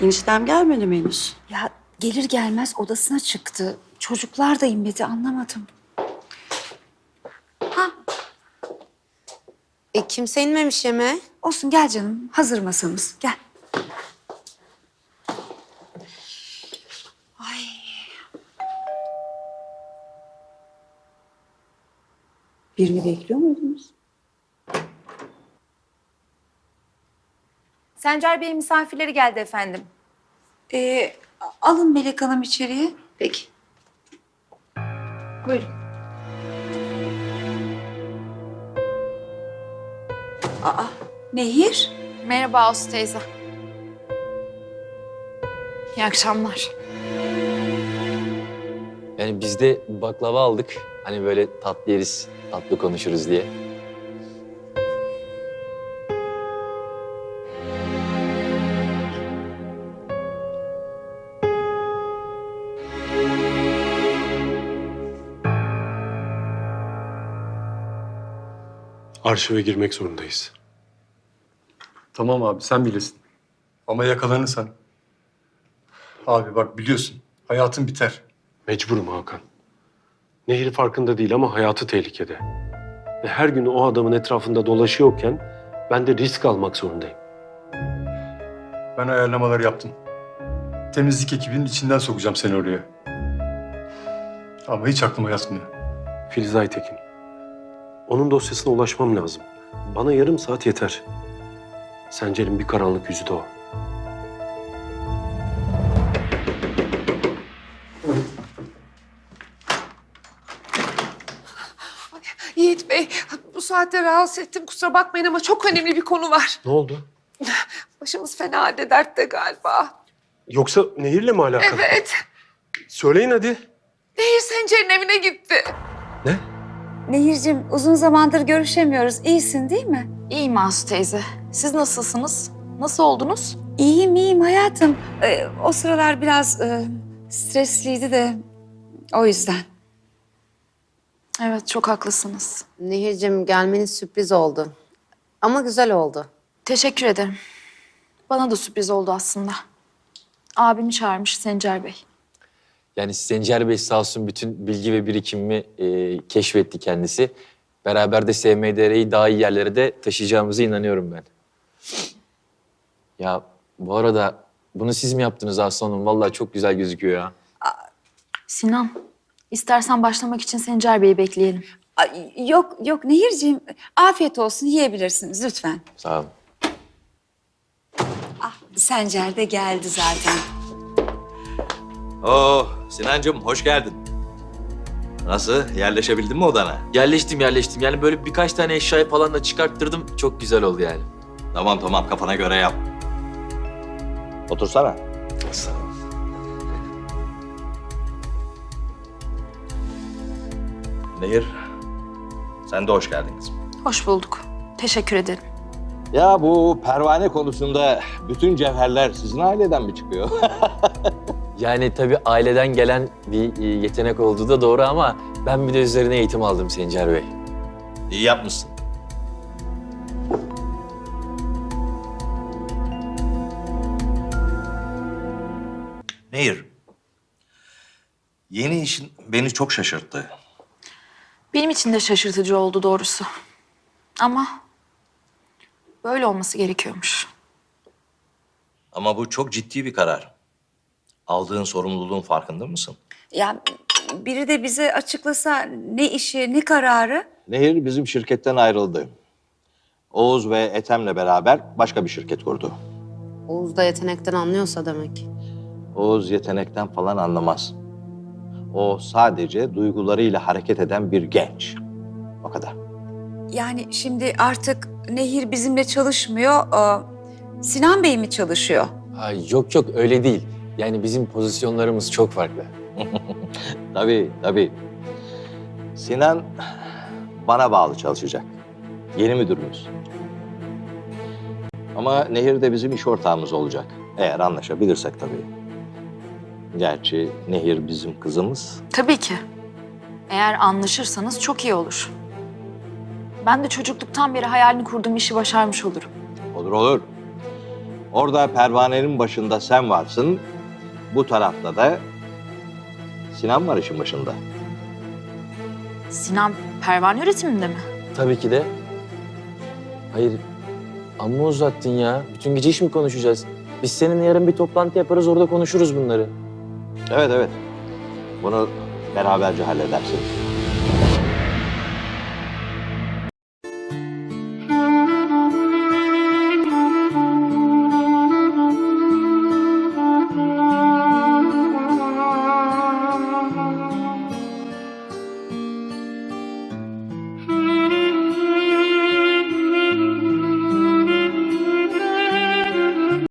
Eniştem gelmedi mi henüz? Ya gelir gelmez odasına çıktı. Çocuklar da inmedi anlamadım. E kimse inmemiş yemeğe. Olsun gel canım hazır masamız gel. Birini bekliyor muydunuz? Sencer Bey'in misafirleri geldi efendim. Ee, alın Melek Hanım içeriye. Peki. Buyurun. Aa Nehir. Merhaba Ağustos teyze. İyi akşamlar. Yani biz de baklava aldık. Hani böyle tatlı yeriz, tatlı konuşuruz diye. Arşive girmek zorundayız. Tamam abi sen bilirsin. Ama yakalanırsan. Abi bak biliyorsun hayatın biter. Mecburum Hakan. Nehir farkında değil ama hayatı tehlikede. Ve her gün o adamın etrafında dolaşıyorken ben de risk almak zorundayım. Ben ayarlamaları yaptım. Temizlik ekibinin içinden sokacağım seni oraya. Ama hiç aklıma yatmıyor. Filiz Aytekin. Onun dosyasına ulaşmam lazım. Bana yarım saat yeter. Sencer'in bir karanlık yüzü de o. Yiğit Bey, bu saatte rahatsız ettim. Kusura bakmayın ama çok önemli bir konu var. Ne oldu? Başımız fena halde dertte galiba. Yoksa Nehir'le mi alakalı? Evet, Söyleyin hadi. Nehir Sencer'in evine gitti. Ne? Nehir'cim uzun zamandır görüşemiyoruz. İyisin değil mi? İyiyim Ağustos teyze. Siz nasılsınız? Nasıl oldunuz? İyiyim iyiyim hayatım. Ee, o sıralar biraz e, stresliydi de o yüzden. Evet çok haklısınız. Nehir'cim gelmeniz sürpriz oldu. Ama güzel oldu. Teşekkür ederim. Bana da sürpriz oldu aslında. Abimi çağırmış Sencer Bey. Yani Sencer Bey sağ olsun bütün bilgi ve birikimimi e, keşfetti kendisi. Beraber de SMDR'yi daha iyi yerlere de taşıyacağımıza inanıyorum ben. Ya bu arada bunu siz mi yaptınız Aslanım? Vallahi çok güzel gözüküyor ya. Sinan, istersen başlamak için Sencer Bey'i bekleyelim. Ay, yok yok Nehir'cim afiyet olsun yiyebilirsiniz lütfen. Sağ olun. Ah Sencer de geldi zaten. Oo Sinancığım hoş geldin. Nasıl? Yerleşebildin mi odana? Yerleştim yerleştim. Yani böyle birkaç tane eşyayı falan da çıkarttırdım. Çok güzel oldu yani. Tamam tamam kafana göre yap. Otursana. Sağ olun. Nehir, sen de hoş geldin kızım. Hoş bulduk. Teşekkür ederim. Ya bu pervane konusunda bütün cevherler sizin aileden mi çıkıyor? Yani tabii aileden gelen bir e, yetenek olduğu da doğru ama ben bir de üzerine eğitim aldım Sencer Bey. İyi yapmışsın. Nehir, yeni işin beni çok şaşırttı. Benim için de şaşırtıcı oldu doğrusu. Ama böyle olması gerekiyormuş. Ama bu çok ciddi bir karar. Aldığın sorumluluğun farkında mısın? Ya biri de bize açıklasa ne işi ne kararı? Nehir bizim şirketten ayrıldı. Oğuz ve Ethem'le beraber başka bir şirket kurdu. Oğuz da yetenekten anlıyorsa demek. Oğuz yetenekten falan anlamaz. O sadece duygularıyla hareket eden bir genç. O kadar. Yani şimdi artık Nehir bizimle çalışmıyor. aa, Sinan Bey mi çalışıyor? Ay yok yok öyle değil. Yani bizim pozisyonlarımız çok farklı. Tabii, tabii. Sinan bana bağlı çalışacak. Yeni müdürümüz. Ama Nehir de bizim iş ortağımız olacak. Eğer anlaşabilirsek tabii. Gerçi Nehir bizim kızımız. Tabii ki. Eğer anlaşırsanız çok iyi olur. Ben de çocukluktan beri hayalini kurduğum işi başarmış olurum. Olur olur. Orada pervanenin başında sen varsın. Bu tarafta da Sinan var işin başında. Sinan pervane üretiminde mi? Tabii ki de. Hayır, amma uzattın ya. Bütün gece iş mi konuşacağız? Biz seninle yarın bir toplantı yaparız, orada konuşuruz bunları. Evet evet. Bunu beraberce halledersin.